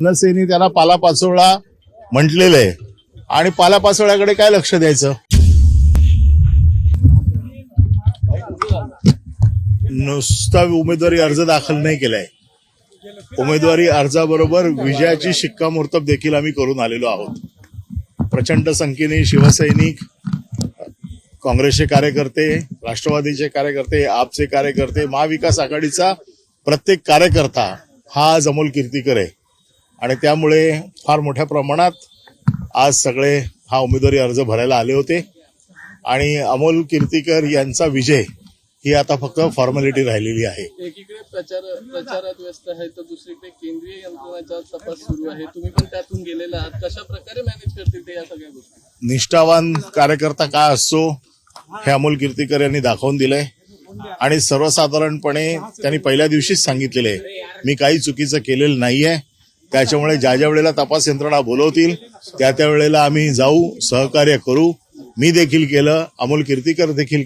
मनसेनी त्याला पालापाचोळा म्हटलेलं आहे. आणि पालापाचोळ्याकडे काय लक्ष द्यायचं? नुसता उमेदवारी अर्ज दाखल नाही केलाय. उमेदवारी अर्जाबरोबर विजयाची शिक्कामोर्तब देखील आम्ही करून आलेलो आहोत. प्रचंड संख्येने शिवसैनिक काँग्रेसचे कार्यकर्ते राष्ट्रवादीचे कार्यकर्ते आपचे कार्यकर्ते महाविकास आघाडीचा प्रत्येक कार्यकर्ता हा आज अमोल कीर्तीकर आहे. आणि त्यामुळे फार मोठ्या प्रमाणात आज सगळे हा उमेदवारी अर्ज भरायला आले होते. आणि अमोल कीर्तीकर यांचा विजय ही आता फक्त फॉर्मॅलिटी राहिलेली आहे. एकीकडे प्रचार प्रचारात व्यस्त आहे तर दुसरीकडे केंद्रीय यंत्रणाचा तपास सुरू आहे. तुम्ही पण त्यातून गेलेला आहात. कशा प्रकारे मॅनेज करतील ते या सगळ्या गोष्टी? निष्ठावान कार्यकर्ता काय असतो हे अमोल कीर्तीकर यांनी दाखवून दिलंय. आणि सर्वसाधारणपणे त्यांनी पहिल्या दिवशीच सांगितलेलं आहे मी काही चुकीचं केलेलं नाहीये. त्याच्यामुळे ज्या ज्या वेळेला तपास यंत्रणा बोलवतील त्या त्या वेळेला आम्ही जाऊ सहकार्य करू. मी देखील केलं अमोल कीर्तीकर देखील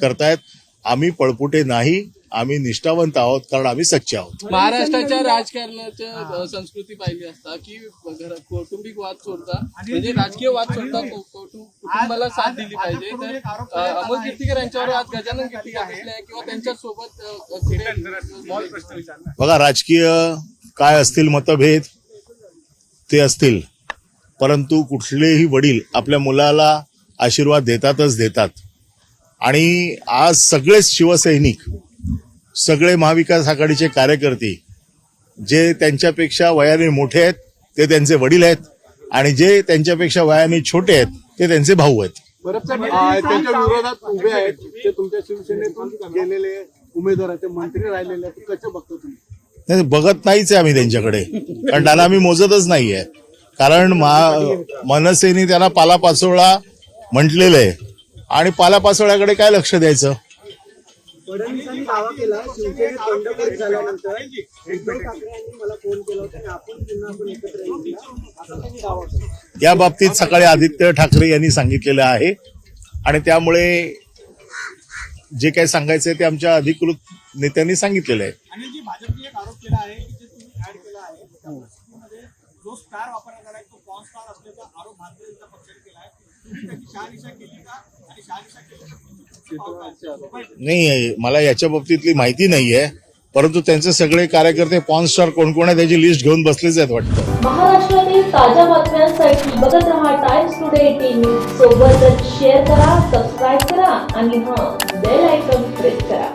करतायत. आम्ही पळपुटे नाही आम्ही निष्ठावंत आहोत कारण आम्ही सच्चे आहोत. महाराष्ट्राच्या राजकारणाच्या संस्कृती पाहिली असता की घरात कौटुंबिक वाद सोडता म्हणजे राजकीय वाद सोडता कुटुंबाला साथ दिली पाहिजे. तर अमोल कीर्तीकर यांच्यावर आज गजानन कीर्तीकर किंवा त्यांच्यासोबत बघा राजकीय काय असतील मतभेद ते असतील. परंतु कुठलेही वडील आपल्या मुलाला आशीर्वाद देतातच देतात. आणि आज सगळेच शिवसैनिक सगळे महाविकास आघाडीचे कार्यकर्ते जे त्यांच्यापेक्षा वयाने मोठे आहेत ते त्यांचे वडील आहेत आणि जे त्यांच्यापेक्षा वयाने छोटे आहेत ते त्यांचे भाऊ आहेत. त्यांच्या विरोधात उभे आहेत. ते तुमच्या शिवसेनेतून गेलेले उमेदवार मंत्री राहिलेले आहेत. कसे बघतो तुम्ही? नाही, बघत नाहीच आहे आम्ही त्यांच्याकडे. कारण त्यांना आम्ही मोजतच नाहीये. कारण महा- मनसेनी त्यांना पालापाचोळा म्हटलेलं आहे. आणि पालापाचोळ्याकडे काय लक्ष द्यायचं? फडणवीसांनी दावा केला शिवसेनेत बंडखोरी झाल्यानंतर उद्धव ठाकरे यांनी मला फोन केला होता आणि आपण पुन्हा आपण एकत्र येऊया असा त्यांनी दावा केला. या बाबतीत सकाळी आदित्य ठाकरे यांनी सांगितलेलं आहे. आणि त्यामुळे जे काही सांगायचं ते आमच्या अधिकृत नेत्यांनी सांगितलेलं आहे. आणि जी भाजपने एक आरोप केला आहे की जे तुम्ही ऍड केला आहे जो स्टार वापरण्यात आला आहे तो पॉन स्टार असल्याचा आरोप भारतीय जनता पक्षाने केला आहे. तुम्ही त्याची शहानिशा केली का? आणि शहानिशा केली. नाही मला याच्या बाबतीतली माहिती नाहीये. परंतु त्यांचे सगळे कार्यकर्ते पॉन स्टार कोण कोण आहे त्याची लिस्ट घेऊन बसलेच आहेत वाटतं. महाराष्ट्रातील ताज्या बातम्यांसाठी बघत रहा टाइम्स टुडे टीव्ही सोबतच शेअर करा सबस्क्राईब करा आणि हां बेल आयकॉन प्रेस करा.